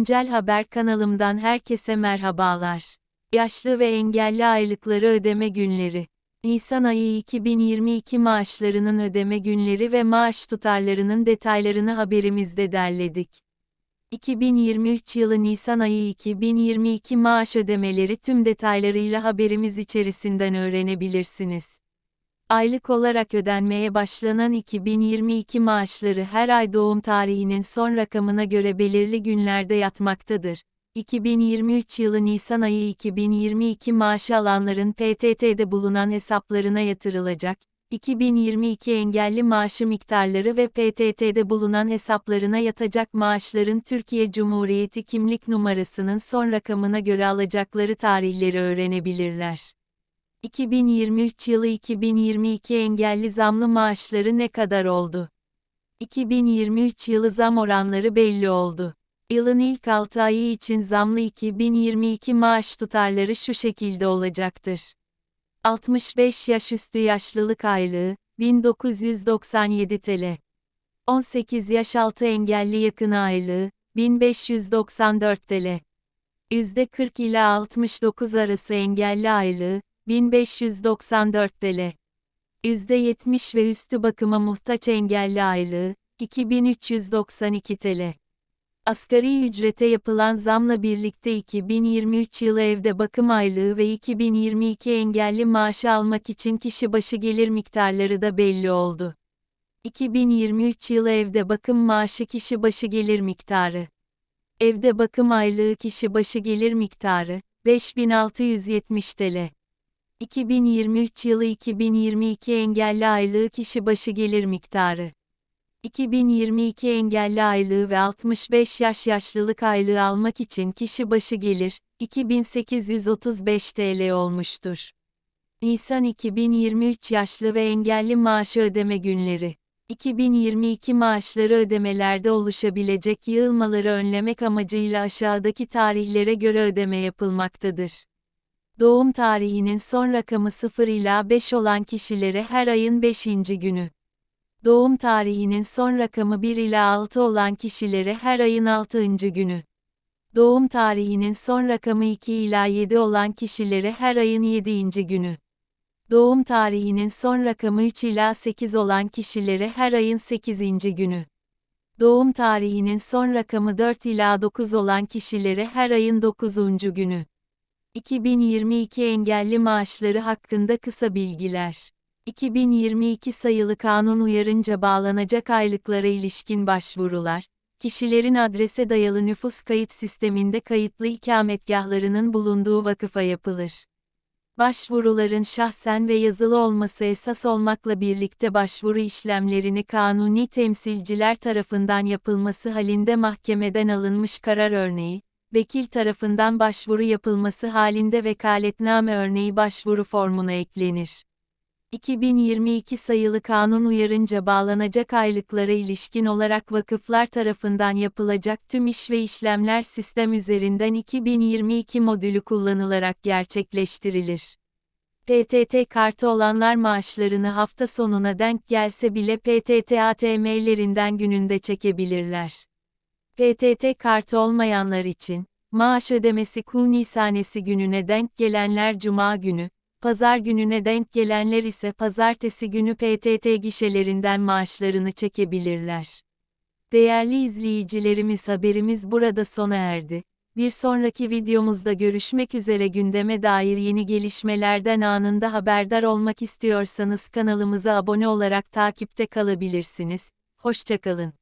Güncel Haber kanalımdan herkese merhabalar. Yaşlı ve engelli aylıkları ödeme günleri. Nisan ayı 2022 maaşlarının ödeme günleri ve maaş tutarlarının detaylarını haberimizde derledik. 2023 yılı Nisan ayı 2022 maaş ödemeleri tüm detaylarıyla haberimiz içerisinden öğrenebilirsiniz. Aylık olarak ödenmeye başlanan 2022 maaşları her ay doğum tarihinin son rakamına göre belirli günlerde yatmaktadır. 2023 yılı Nisan ayı 2022 maaşı alanların PTT'de bulunan hesaplarına yatırılacak. 2022 engelli maaşı miktarları ve PTT'de bulunan hesaplarına yatacak maaşların Türkiye Cumhuriyeti kimlik numarasının son rakamına göre alacakları tarihleri öğrenebilirler. 2023 yılı 2022 engelli zamlı maaşları ne kadar oldu? 2023 yılı zam oranları belli oldu. Yılın ilk 6 ayı için zamlı 2022 maaş tutarları şu şekilde olacaktır. 65 yaş üstü yaşlılık aylığı 1997 TL. 18 yaş altı engelli yakın aylığı 1594 TL. %40 ile 69 arası engelli aylığı 1594 TL. %70 ve üstü bakıma muhtaç engelli aylığı, 2392 TL. Asgari ücrete yapılan zamla birlikte 2023 yılı evde bakım aylığı ve 2022 engelli maaşı almak için kişi başı gelir miktarları da belli oldu. 2023 yılı evde bakım maaşı kişi başı gelir miktarı. Evde bakım aylığı kişi başı gelir miktarı 5670 TL. 2023 yılı 2022 engelli aylığı kişi başı gelir miktarı. 2022 engelli aylığı ve 65 yaş yaşlılık aylığı almak için kişi başı gelir 2835 TL olmuştur. Nisan 2023 yaşlı ve engelli maaşı ödeme günleri. 2022 maaşları ödemelerde oluşabilecek yığılmaları önlemek amacıyla aşağıdaki tarihlere göre ödeme yapılmaktadır. Doğum tarihinin son rakamı 0 ila 5 olan kişilere her ayın 5. günü. Doğum tarihinin son rakamı 1 ila 6 olan kişilere her ayın 6. günü. Doğum tarihinin son rakamı 2 ila 7 olan kişilere her ayın 7. günü. Doğum tarihinin son rakamı 3 ila 8 olan kişilere her ayın 8. günü. Doğum tarihinin son rakamı 4 ila 9 olan kişilere her ayın 9. günü. 2022 engelli maaşları hakkında kısa bilgiler. 2022 sayılı kanun uyarınca bağlanacak aylıklara ilişkin başvurular, kişilerin adrese dayalı nüfus kayıt sisteminde kayıtlı ikametgahlarının bulunduğu vakıfa yapılır. Başvuruların şahsen ve yazılı olması esas olmakla birlikte başvuru işlemlerini kanuni temsilciler tarafından yapılması halinde mahkemeden alınmış karar örneği, vekil tarafından başvuru yapılması halinde vekaletname örneği başvuru formuna eklenir. 2022 sayılı kanun uyarınca bağlanacak aylıklara ilişkin olarak vakıflar tarafından yapılacak tüm iş ve işlemler sistem üzerinden 2022 modülü kullanılarak gerçekleştirilir. PTT kartı olanlar maaşlarını hafta sonuna denk gelse bile PTT ATM'lerinden gününde çekebilirler. PTT kartı olmayanlar için, maaş ödemesi kul nisanesi gününe denk gelenler cuma günü, pazar gününe denk gelenler ise pazartesi günü PTT gişelerinden maaşlarını çekebilirler. Değerli izleyicilerimiz haberimiz burada sona erdi. Bir sonraki videomuzda görüşmek üzere gündeme dair yeni gelişmelerden anında haberdar olmak istiyorsanız kanalımıza abone olarak takipte kalabilirsiniz. Hoşçakalın.